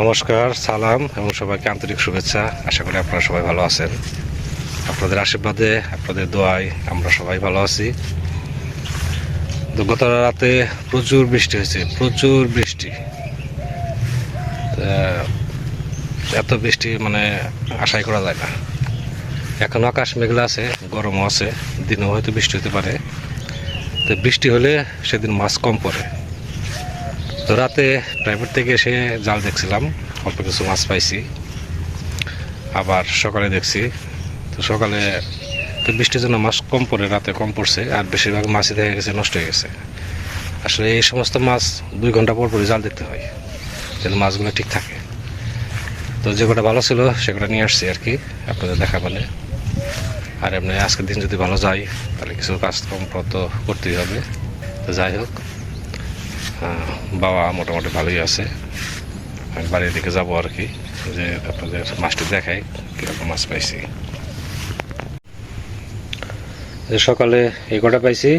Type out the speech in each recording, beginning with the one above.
নমস্কার, সালাম এবং সবাইকে আন্তরিক শুভেচ্ছা। আশা করি আপনারা সবাই ভালো আছেন। আপনাদের আশীর্বাদে, আপনাদের দোয়ায় আমরা সবাই ভালো আছি। গত রাতে প্রচুর বৃষ্টি হয়েছে, প্রচুর বৃষ্টি। এত বৃষ্টি মানে আশাই করা যায় না। এখন আকাশ মেঘলা আছে, গরমও আছে, দিনেও হয়তো বৃষ্টি হতে পারে। তো বৃষ্টি হলে সেদিন মাছ কম পড়ে। তো রাতে প্রাইভেট থেকে এসে জাল দেখছিলাম, অল্প কিছু মাছ পাইছি। আবার সকালে দেখছি, তো সকালে তো বৃষ্টির জন্য মাছ কম পড়ে, রাতে কম পড়ছে, আর বেশিরভাগ মাছই দেখা গেছে নষ্ট হয়ে গেছে। আসলে এই সমস্ত মাছ দুই ঘণ্টা পর পরই জাল দেখতে হয়, যেন মাছগুলো ঠিক থাকে। তো যে কটা ভালো ছিল, সেগুলো নিয়ে আসছি আর কি, আপনাদের দেখা মানে। আর এমনি আজকের দিন যদি ভালো যায়, তাহলে কিছু কাজ কম তো করতেই হবে। তো যাই হোক। বাবা মোটামুটি ভালোই আছে। আমি বাড়ির দিকে যাব আর কি, যে আপনাদের মাছটি দেখাই, কীরকম মাছ পাইছি। যে সকালে এই কটা পাইছি,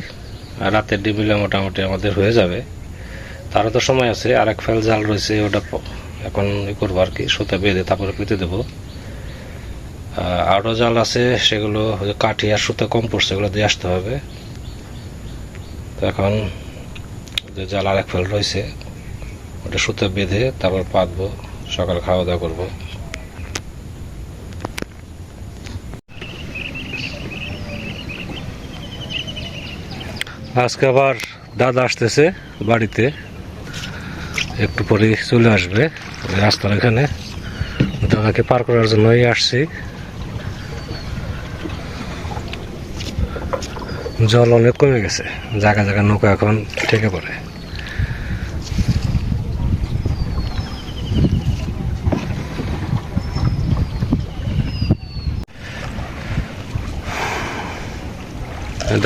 আর রাতের ডিমিলে মোটামুটি আমাদের হয়ে যাবে। তারও তো সময় আছে, আর এক ফেল জাল রয়েছে, ওটা এখন ই করব আর কি, সুতা বেঁধে তারপরে পেতে দেবো। আরও জাল আছে, সেগুলো কাঠি আর সুতা কম পড়ছে এগুলো দিয়ে আসতে হবে। তো এখন যে জাল আর এক ফেল রয়েছে, ওটা সুতো বেঁধে তারপর পাতবো, সকাল খাওয়া দাওয়া করব। আজকে আবার দাদা আসতেছে বাড়িতে, একটু পরে চলে আসবে রাস্তার এখানে। দাদাকে পার করার জন্যই আসছি। জল অনেক কমে গেছে, জায়গা জায়গা নৌকা এখন ঠেকে পড়ে।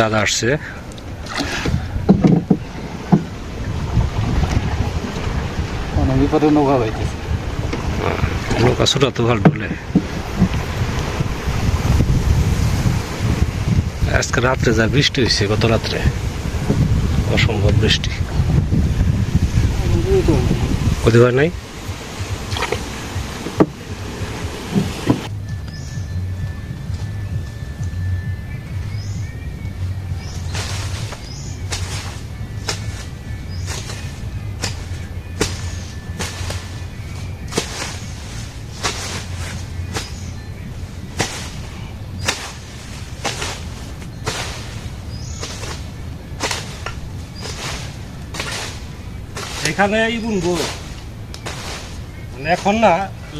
দাদা আসছে। অনেক বিপদে নৌকা পাইতেছে। নৌকা ছোটা তো ভালো ডুলে আজকে রাত্রে যা বৃষ্টি হয়েছে গত রাত্রে। অসম্ভব বৃষ্টি। নাই? এখানে ই বুনবো। মানে এখন না,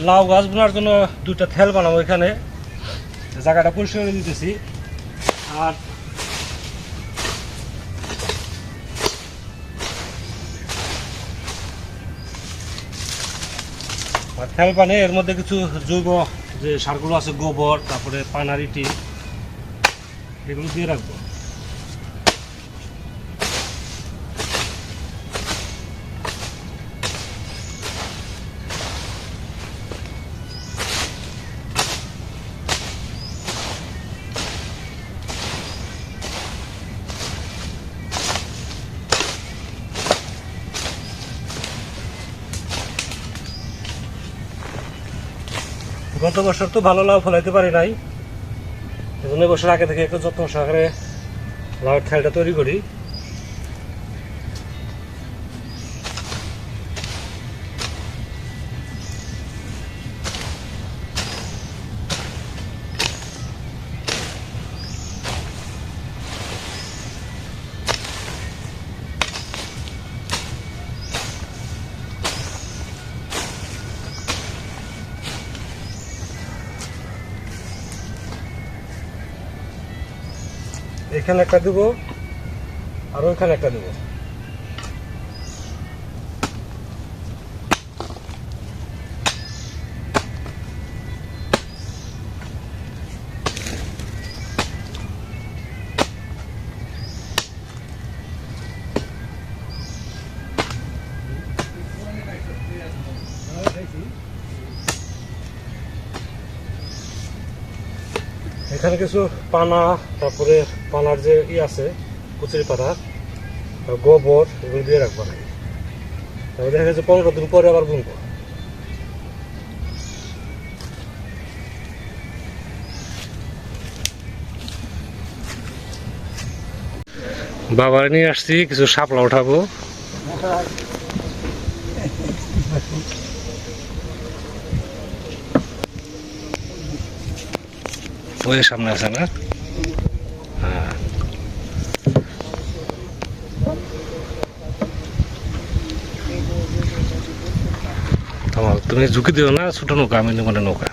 লাউ গাছ বোনার জন্য দুইটা থেল বানাবো এখানে। জায়গাটা পরিষ্কার করে দিতেছি। আর থেল পানে এর মধ্যে কিছু জৈব যে সারগুলো আছে, গোবর, তারপরে পানারিটি এগুলো দিয়ে রাখব। বছর তো ভালো লাভ ফলাইতে পারি নাই। এজন্য বছর আগে থেকে একটু যত্ন সহকারে লাউয়ের থালটা তৈরি করি। এখানে একটা দেবো আর ওইখানে একটা দেবো। এখানে কিছু পানা, তারপরে পানার যে ই আছে, কুচুরি পাতা গোবর এগুলো দিয়ে রাখব না তারপরে দেখা গেছে পনেরো দিন পরে আবার বুনবো। বাবার নিয়ে আসছি, কিছু শাপলা উঠাবো। ওই সামনে আছে না? হ্যাঁ। তুমি ঝুঁকি দিও না, ছোট নৌকা, আমি মানে নৌকা।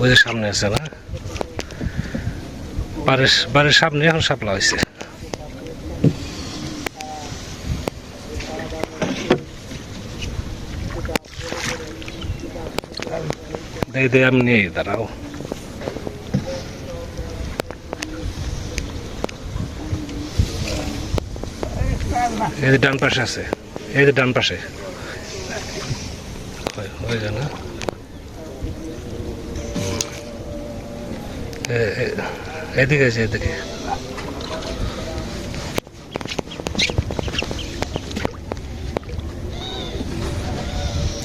ওই যে সামনে আছে না? বাড়ির বাড়ির সামনে এখন সাপলা হয়েছে দেই আমি নিয়ে দাঁড়াও এই যে ডান পাশে আছে এই যে ডান পাশে ওই- ওই না এদিকে আছে এদিকে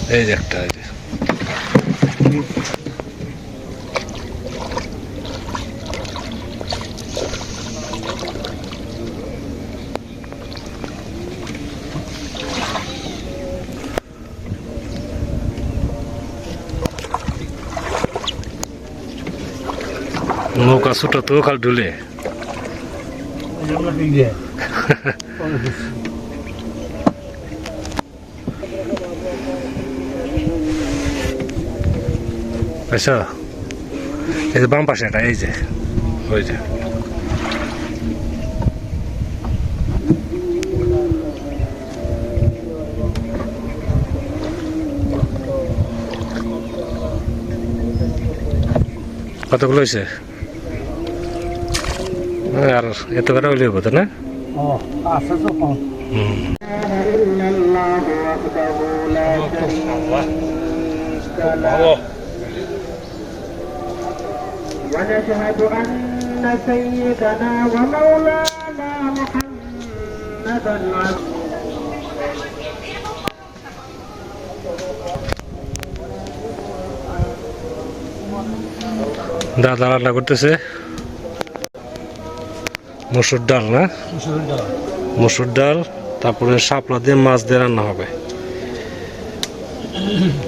এই যে একটা এই যে নৌকা ছোট তো খাল ঢুলে আচ্ছা। এই যে বাম পাশে এটা এই যে ওই যে। কতগুলো হয়েছে? আর এত করে হইলে হব তো না? ও আছে হুম। ونشهد أن سيدنا ومولانا محمدا عبده দাদা রান্না করতেছে মসুর ডাল না মসুর ডাল তারপরে শাপলা দিয়ে মাছ দিয়ে রান্না হবে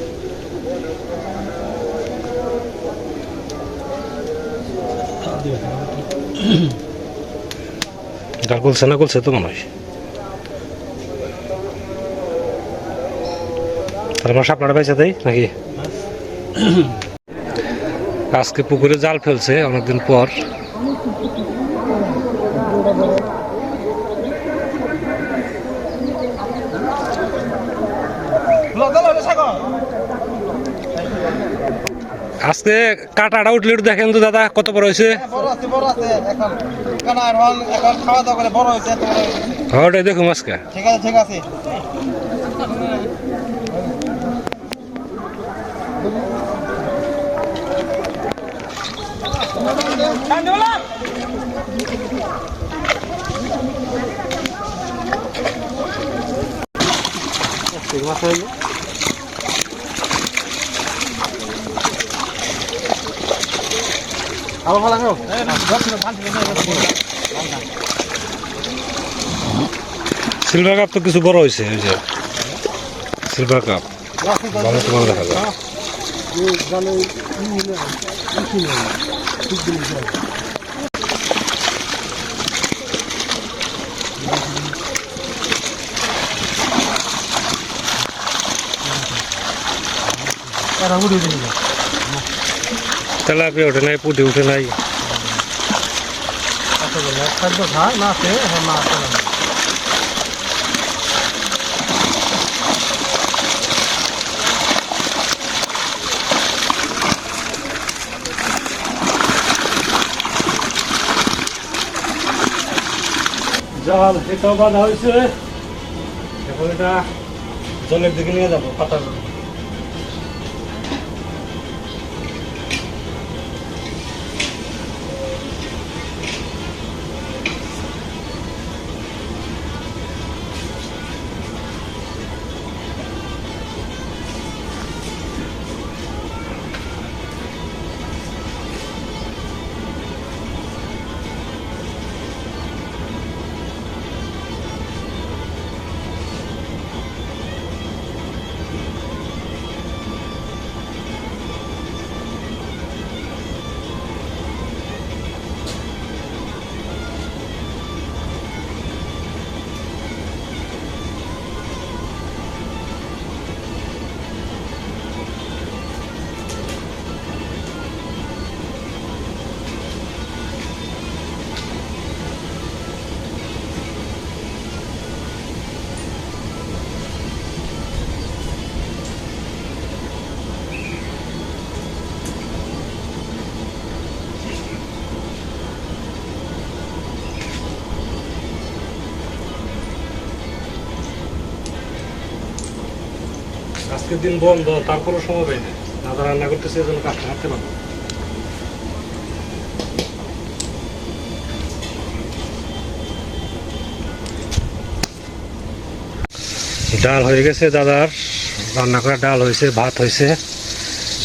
ডাল গুলছে না গুলছে তো মনে হয়। শাপলাটা বেঁচে দেয় নাকি? আজকে পুকুরে জাল ফেলছে অনেকদিন পর। আজকে কাটাটা উঠলে দেখেন তো দাদা, কত বড় হয়েছে হয়েছে। ওটাই দেখুন আজকে ঠিক আছে ঠিক আছে খাও সিলভার কাপ তো কিছু বড় হয়েছে ওই যে। সিলভার কাপ ভালো দেখা যায় তেলাপিয়া ওঠে নাই পুঁটি উঠে নাই। খাদ্য খায় আছে হ্যাঁ আছে জাল এটাও বাঁধা হয়েছে এখন এটা জলের দিকে নিয়ে যাব, পাতার আজকের দিন বন্ধ, তারপরও সময় পাইনি দাদা রান্না করতেছে, এই জন্য কাজটা হাঁটতে পারব ডাল হয়ে গেছে দাদার, রান্না করা ডাল হয়েছে, ভাত হয়েছে।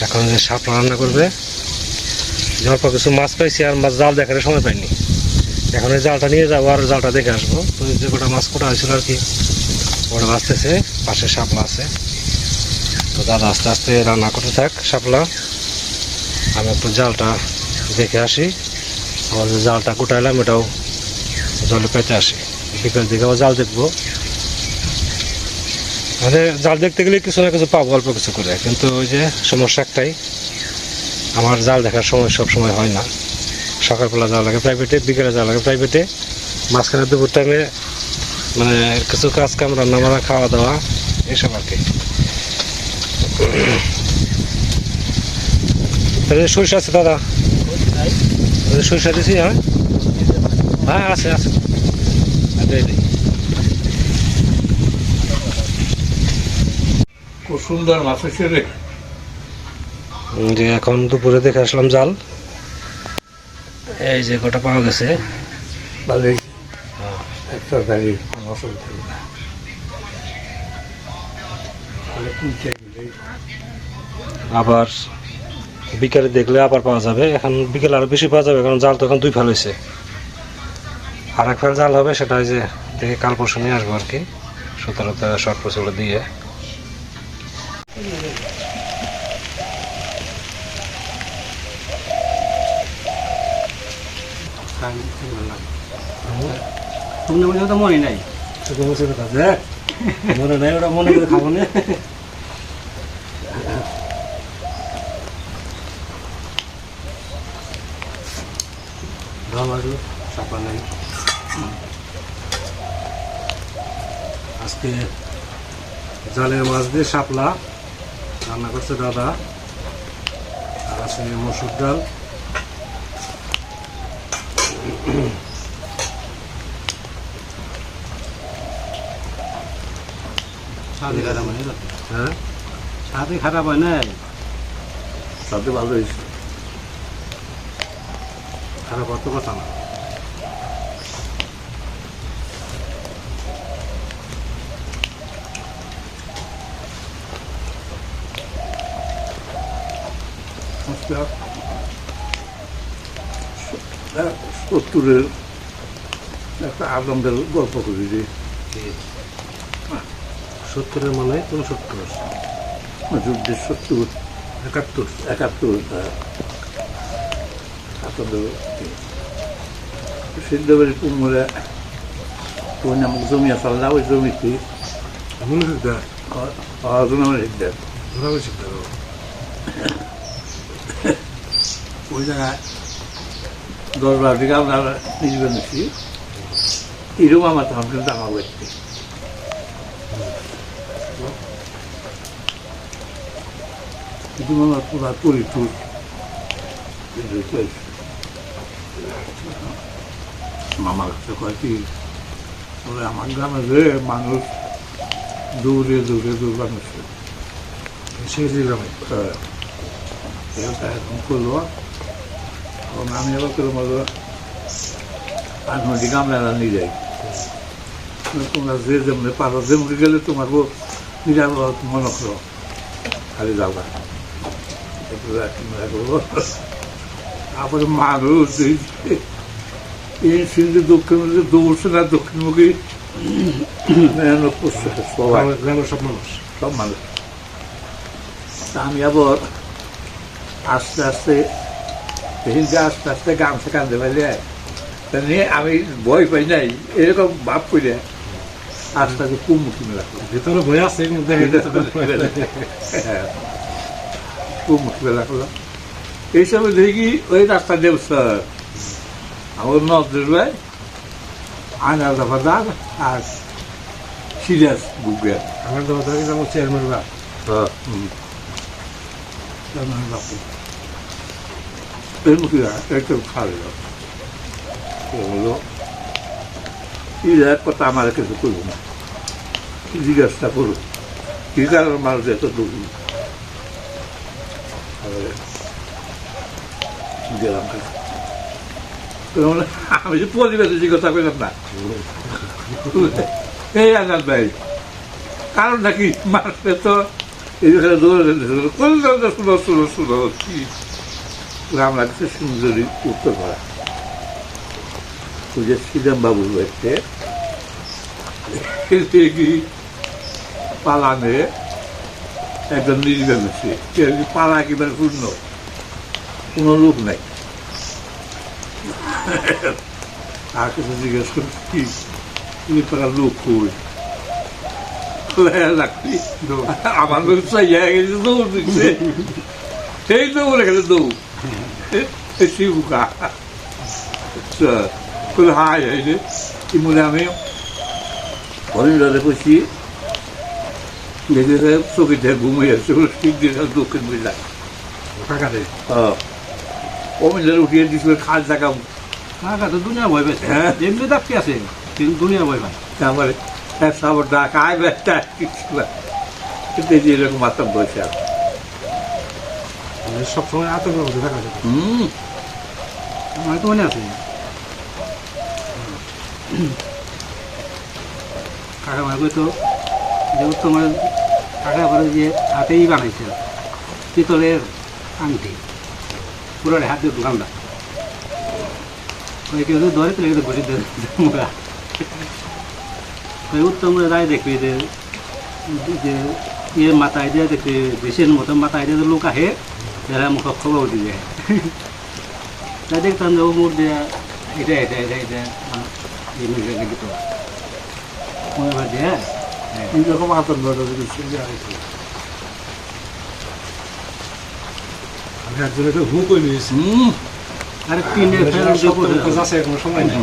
এখন যে শাপলা রান্না করবে। অল্প কিছু মাছ পাইছি আর মাছ জাল দেখার সময় পাইনি। এখন এই জালটা নিয়ে যাব আর জালটা দেখে আসব। তো যে কটা মাছ কোটা হয়েছিল আর কি, ওটা ভাজতেছে, পাশে শাপলা আছে। তো দাদা আস্তে আস্তে রান্না করতে থাক, শাপলা। আমি একটু জালটা দেখে আসি। আবার যে জালটা কুটাইলাম, এটাও জলে পেতে আসি। বিকেল আবার জাল দেখব। মানে জাল দেখতে গেলে কিছু না কিছু পাবো, অল্প কিছু করে। কিন্তু ওই যে সমস্যা একটাই, আমার জাল দেখার সময় সব সময় হয় না। সকালবেলা যাওয়া লাগে প্রাইভেটে বিকেলে যাওয়া লাগে প্রাইভেটে মাঝখানে দুপুর টাইমে মানে কিছু কাজ কাম রান্না বান্না খাওয়া দাওয়া এসব আর কি। সরিষা আছে দাদা। সরিষা দিছি হ্যাঁ? হ্যাঁ আছে আছে। হ্যাঁ। খুব সুন্দর মাছ হয়েছে রে যে এখন দুপুরে দেখে আসলাম জাল। এই যে কটা পাওয়া গেছে। ভালোই। একটা গাড়ি অসুবিধা আবার বিকেলে দেখলে আবার পাওয়া যাবে। এখন বিকেলে আরও বেশি পাওয়া যাবে কারণ জাল তো এখন দুই ফেল হয়েছে। আর এক ফেল জাল হবে সেটা ওই যে দেখে কাল পরশু নিয়ে আসব আর কি সতেরোতে শর্ট পশুগুলো দিয়ে। মনে নাই। দেখ মনে নেই ওটা মনে করে খাব না দাম আসলো চাপা নেই আজকে জালের মাছ দিয়ে শাপলা রান্না করছে দাদা। আর আছে মসুর ডাল। সাথে খারাপ হয় না হ্যাঁ? সাথে খারাপ হয় সাথে ভালো হয়েছে। খারাপ অত কথা না। আচ্ছা সত্তরের একটা আদমদের গল্প করি যে সত্তরের মানে উনসত্তর যুদ্ধের সত্তর একাত্তর। একাত্তর আপনাদের সিদ্ধবাড়ি কুমুরে কোন নামক জমি আছে ওই জমিতে। মনে হয় দেখ জমি হিদ্দার ধরা বেশি ধরো ওই জায়গায় দশ বারো বিঘা আমরা নিচ্ছি এরকম আমার তখন কিন্তু আমার ব্যক্তি। কিন্তু আমার পুরা পরিটুর মামার কাছে কয় কি বলে আমার গ্রামে যে মানুষ দৌড়ে দৌড়ে দৌড় মানুষ সেই গ্রামে। এখন করল। আমি আবার করে মতো আর নদী গামলা নিয়ে যাই তোমরা যে যেমনি পারো যেমনি গেলে তোমার নিরাপদ মনে করো খালি যাবা তারপরে মানুষ এই- সিন্ধু দক্ষিণ দৌড়ছে না দক্ষিণ মুখে মেহনত করছে সবাই গ্রামের- গ্রামের সব মানুষ সব মানুষ আমি আবার আস্তে আস্তে যে আস্তে আস্তে গামছা কান্দে পাইলে তা নিয়ে আমি ভয় পাই নাই এরকম ভাব করে আস্তে আস্তে কুমুখি রাখলাম ভিতরে বই আছে কিন্তু দেখে যেতে পারে। কুমুখি রাখলাম এই সময় দেখি ওই রাস্তা দেব স্যার আমার নজর ভাই আনাদা বাজার আর সিরিয়াস বুকে। আমার তো কথা কি যেমন চেয়ারম্যান বা এর মুখে একদম খাবে হলো এই এক কথা আমার কিছু করব না জিজ্ঞাসা করো কি কারণে মানুষ এত দুঃখী গেলাম আমি যে পরিবেশে জিজ্ঞাসা করলাম না এই আঘাত ভাই কারণ নাকি মানুষে তো এই দৌড়ে শুনো শুনো শুনো কি আমরা কিছু সুন্দরী উত্তর করা ওই যে শ্রীরাম বাবুর বাড়িতে পালানে একজন নির্বাণ আছে। পালা একেবারে শূন্য কোনো লোক নাই। আর কিছু জিজ্ঞেস করছি এই লোক কই? আমার লোক গেছে দৌড় দিচ্ছে সেই দৌড়ে গেছে দৌড়। শিবুকা আচ্ছা বলে হাই হাই রে কি মনে আমি হরিণরে বসি দেখে চোখে ঘুমিয়ে আসছে ঠিক দিয়ে দক্ষিণ বুঝলা কাকাতে অমিনের উঠিয়ে দিছিল খাল টাকা কাকা তো দুনিয়া ভয় পেয়েছে হ্যাঁ। এমনি দাপকে আছে কিন্তু দুনিয়া ভয় পায় আমার এক সাবর ডাক আয় ব্যস্তা কিন্তু এই যে এরকম মাতাম বসে আছে মানে সবসময় আতঙ্কের মধ্যে থাকা যায়। হুম। আমার তো মনে আছে। কাকা মনে করতো যে তোমার কাকা করে যে হাতেই বানাইছে পিতলের আংটি পুরো হাত দিয়ে দোকানটা ওই কেউ ধরে তাহলে কিন্তু ঘুষি দেয় ওই উত্তম রায় দেখবি যে যে ইয়ে মাথায় দিয়ে দেখবি বেশির মতো মাথায় দিয়ে লোক আহে যারা মুখ খবর দিয়ে তাই দেখতাম যে মুখ দিয়ে এটা এটা এটা এটা এই মুখে লেগে তো মনে হয় যে হ্যাঁ এইরকম তো হুম আরে দিয়ে সময় নেই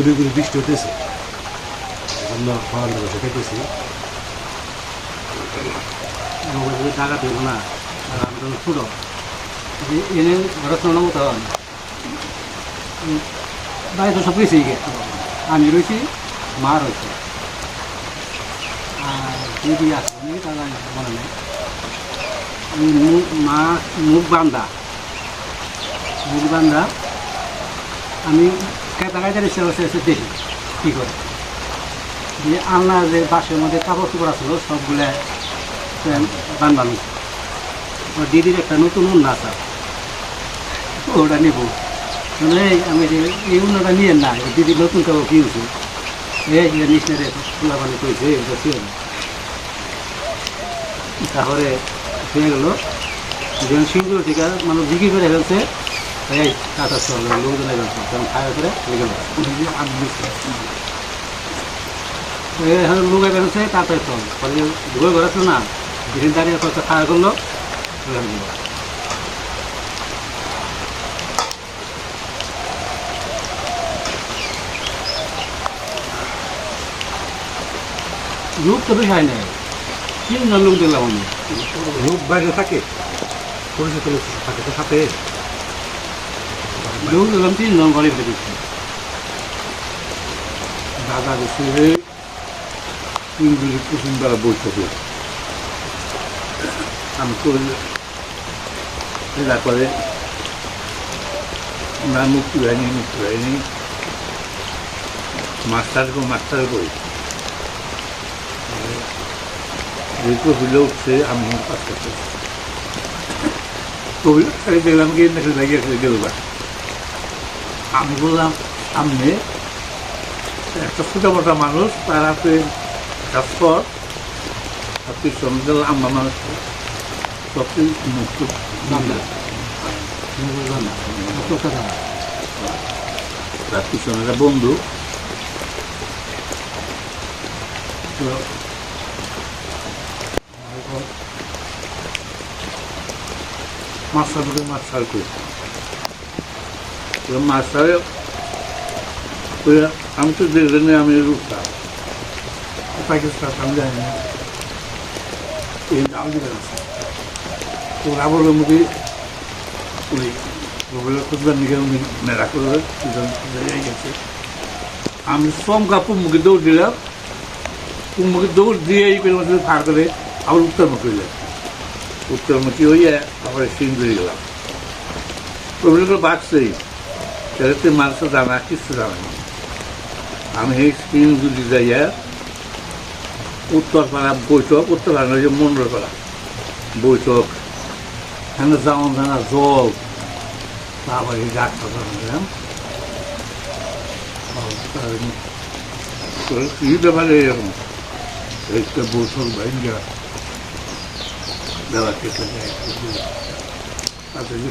ঘুরে ঘুরে বৃষ্টি হতেছে। জন্য খাওয়ার বসে খেতেছি টাকা দেব না আর আমি তখন ছোটো। এনে ঘটনার মতো বাড়ি তো সব কিছুই গেছে। আমি রয়েছি, মা রয়েছে। আর দিদি নাকি তারা মনে নেই। মা, মুখ বান্ধা। মুখ বান্ধা। আমি কী করে। আলনার যে বাসের মধ্যে কাপড় ছিল দিদির একটা নতুন ওটা আমি যে এই নিয়ে না দিদির নতুন এই যে তারপরে হয়ে গেল। যখন সিঙ্গুর থেকে মানে বিক্রি করে ফেলছে, এই কাঁচা চল লোকজন ফেলছে তখন খাওয়া করে হয়ে গেল এখন লুকাই বেরোচ্ছে তাড়াতাড়ি চল ঢুকে ঘরে না যেদিন দাঁড়িয়ে কত খাওয়া করল। লোক তো বেশি হয় নাই, তিনজন লোক দেখলাম লোক বাইরে থাকে পরিচিত লোক থাকে তো সাথে। লোক দেখলাম তিনজন গরিব দেখছি দাদা রে ইংরেজি কুসুম দ্বারা বৈঠকে আমি করে তারপরে আমরা মুক্তি হয়নি মুক্তি হয়নি মাস্টার গো মাস্টার কই যে কবিলে উঠছে আমি পাস কবিলে দেখলাম গিয়ে নাকি লাগিয়েছে গেল আমি বললাম সামনে একটা মোটা মানুষ, তার হাতে কাজ কর গেল আম্মা মানুষ সবচেয়ে মুক্ত তার পিছনে বন্ধু। তো মাস্টার কই তো মাস্টারে আমি তো দেখলেন আমি রুখতাম পাকিস্তান আমি জানি না এই নাম দিবেন তো রাবলের মুখে ওই রবিবার খুঁজবার নিকে উনি মেলা করবে দুজন গেছে আমি চমকা পুমুখে দৌড় দিলাম পুমুখে দৌড় দিয়ে এই করে মধ্যে পার করে আবার উত্তরমুখী হইলাম উত্তরমুখী হইয়া আবার সিং ধরে গেলাম রবিবার বাঁচছেই সেটাতে মানুষের জানা কিছু জানা না আমি এই সিং যদি যাইয়া উত্তরপাড়া বৈঠক উত্তরপাড়া যে মন্ডলপাড়া বৈঠক এখানে যেমন জানা জল তারপরে এই ডাক্তার দিলাম কি ব্যাপারে এরকম এই তো বৈঠক বাইঙ্গা দেওয়া কেটে যায় তাতে যে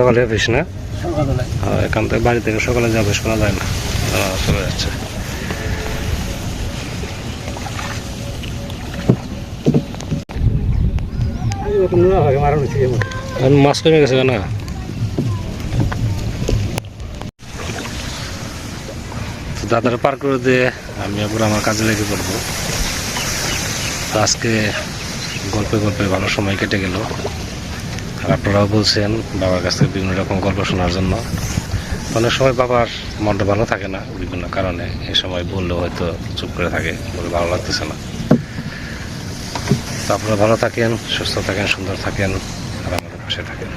সকালে অফিস না? এখান থেকে বাড়ি থেকে সকালে যে অফিস করা যায় না। চলে যাচ্ছে। মাছ কমে গেছে না দাদার পার করে দিয়ে আমি আবার আমার কাজে লেগে পড়ব। আজকে গল্পে গল্পে ভালো সময় কেটে গেল। আর আপনারাও বলছেন বাবার কাছ থেকে বিভিন্ন রকম গল্প শোনার জন্য। অনেক সময় বাবার মনটা ভালো থাকে না বিভিন্ন কারণে। এ সময় বললেও হয়তো চুপ করে থাকে, বলে ভালো লাগতেছে না। তো আপনারা ভালো থাকেন, সুস্থ থাকেন, সুন্দর থাকেন, আর আমাদের পাশে থাকেন।